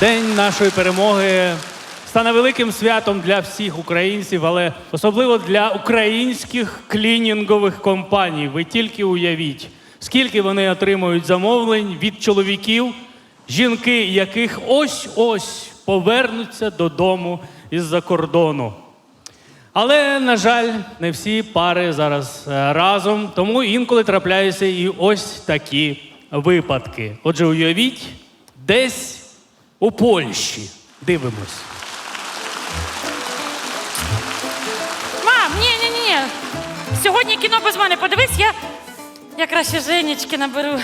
День нашої перемоги стане великим святом для всіх українців, але особливо для українських клінінгових компаній. Ви тільки уявіть, скільки вони отримують замовлень від чоловіків, жінки, яких ось-ось повернуться додому із-за кордону. Але, на жаль, не всі пари зараз е, разом, тому інколи трапляються і ось такі випадки. Отже, уявіть, десь у Польщі. Дивимось. Мам, ні, ні, ні, ні. Сьогодні кіно без мене. Подивись, я, я краще Женечки наберу.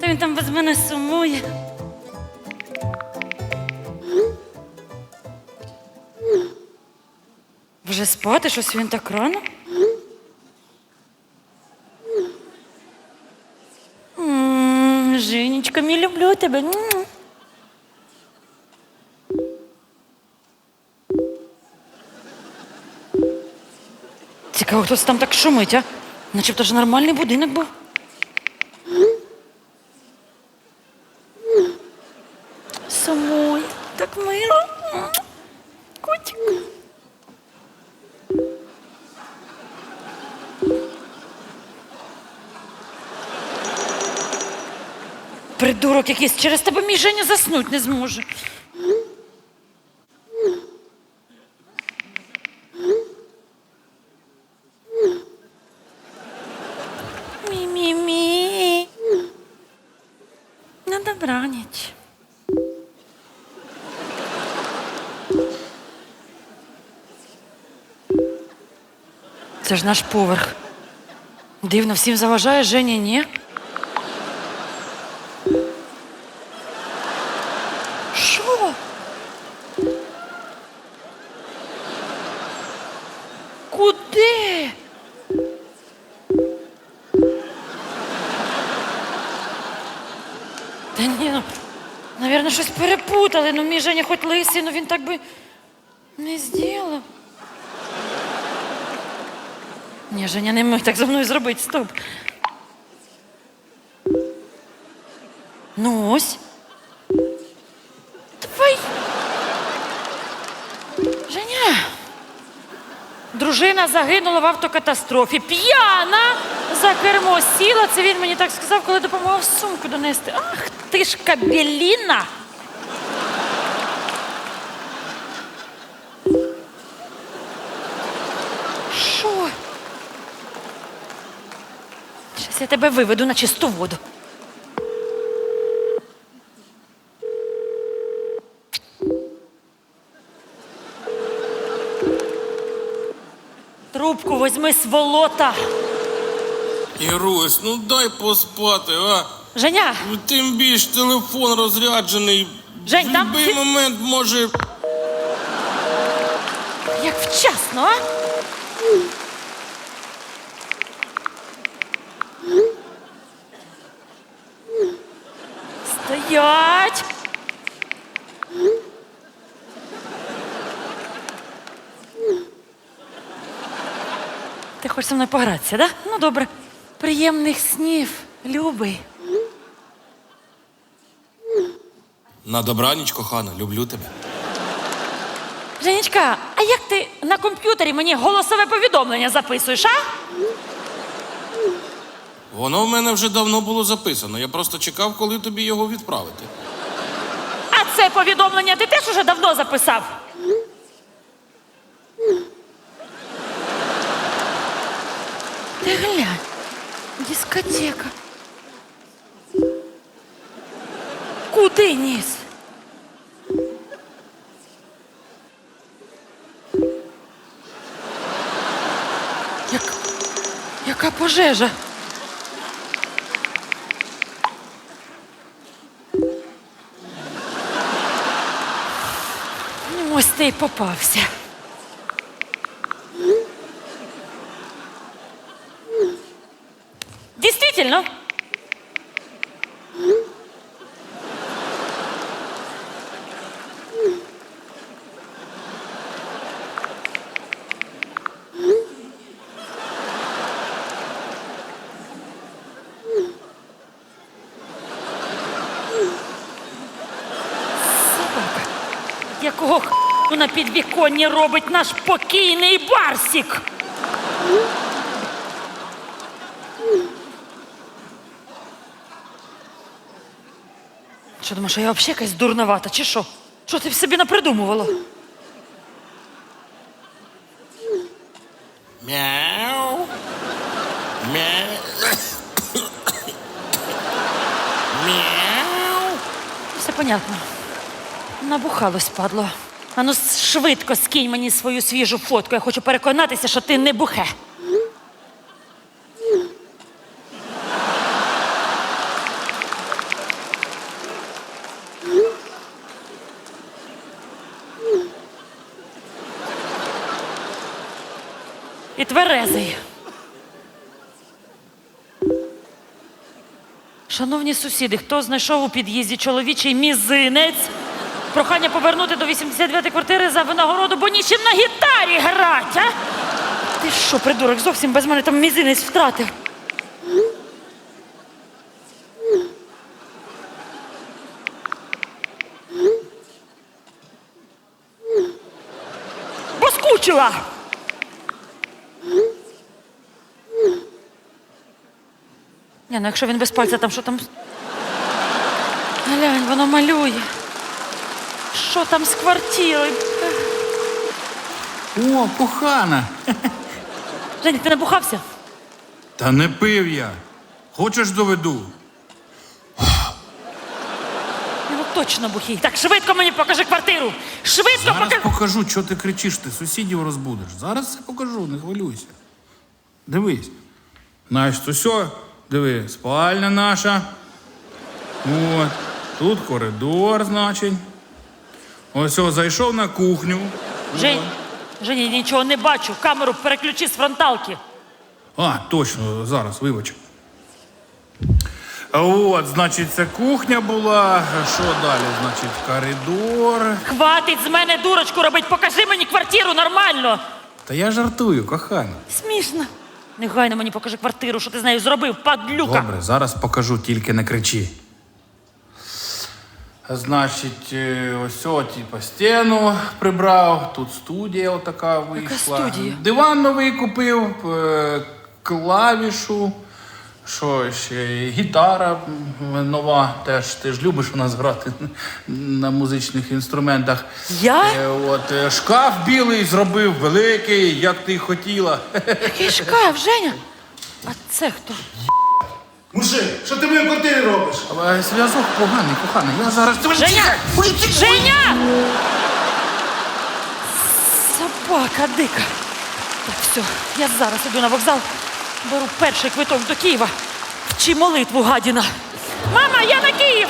Та він там без мене сумує. Вже спати, щось він так рано? М, Женечка, мій люблю тебе. М. Цікаво, хтось там так шумить, а? Начебто ж нормальний будинок був. Сумуй, так мило. Котик. Придурок якийсь, через тебе мій Женя заснуть не зможе. Мі-мі-мі. На добраніч. Це ж наш поверх. Дивно, всім заважає Женя, ні? Та ні, ну, навірно, щось перепутали. Ну, мій Женя хоч лисий, ну він так би не зробив. Ні, Женя не міг так за мною зробити. Стоп. Ну ось. Дружина загинула в автокатастрофі. П'яна за кермо сіла. Це він мені так сказав, коли допомагав сумку донести. Ах ти ж кабеліна. Що? Щас я тебе виведу на чисту воду. Трубку возьми, сволота. Ірусь, ну дай поспати, а? Женя, Ну, Тим більш телефон розряджений. Жень, В там будь-який всі- момент може. як вчасно, а? Стоять! Хочеш зі мною погратися, да? Ну, добре. Приємних снів, любий. На добраніч, кохана, люблю тебе. Женечка, а як ти на комп'ютері мені голосове повідомлення записуєш, а? Воно в мене вже давно було записано. Я просто чекав, коли тобі його відправити. А це повідомлення ти теж уже давно записав? Ти глянь, дискотека. Куди ніс? Як... Яка пожежа? Ну, ось ти й попався. сильно. Якого х**у на підвіконні робить наш покійний барсік? Що думаєш, я взагалі якась дурновата, чи що? Що ти в собі напридумувала? Мяу. Мяу. Мяу. Все понятно. Набухалось, падло. Ану швидко скинь мені свою свіжу фотку. Я хочу переконатися, що ти не бухе. Тверезий. Шановні сусіди, хто знайшов у під'їзді чоловічий мізинець? Прохання повернути до 89-ї квартири за винагороду, бо нічим на гітарі грать, а? Ти що, придурок, зовсім без мене там мізинець втратив. Бо скучила! Ні, ну якщо він без пальця, там що там. Глянь, воно малює. Що там з квартирою? О, кохана. Женя, ти набухався? Та не пив я. Хочеш доведу? Ну точно бухий. Так швидко мені покажи квартиру. Швидко Зараз покажи. покажу, що ти кричиш, ти сусідів розбудиш. Зараз все покажу, не хвилюйся. Дивись. Значить, усе, диви, спальня наша. От. Тут коридор, значить. Ось о, зайшов на кухню. Жень, Женя, я нічого не бачу. Камеру переключи з фронталки. А, точно, зараз, вибач. От, значить, це кухня була. Що далі? Значить, коридор. Хватить з мене дурочку робить. Покажи мені квартиру нормально. Та я жартую, кохана. Смішно. Негайно мені покажи квартиру, що ти з нею зробив, падлюка. Добре, зараз покажу, тільки не кричи. Значить, е, ось о, типа, стіну прибрав, тут студія отака вийшла. студія? Диван новий купив, е, клавішу. Що ще? Гітара нова теж. Ти ж любиш у нас грати на музичних інструментах. Я? Е, От, е, шкаф білий зробив, великий, як ти хотіла. Який шкаф, Женя? А це хто? Мужик, що ти в моїй квартирі робиш? Але зв'язок поганий, коханий. Я зараз. Женя! Женя! Собака дика. Так, все, я зараз іду на вокзал, беру перший квиток до Києва. Вчи молитву, гадіна. Мама, я на Київ!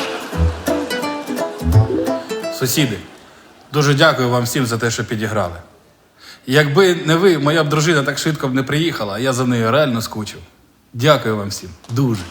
Сусіди, дуже дякую вам всім за те, що підіграли. Якби не ви, моя б дружина так швидко б не приїхала, а я за нею реально скучив. Дякую вам всім. Дуже.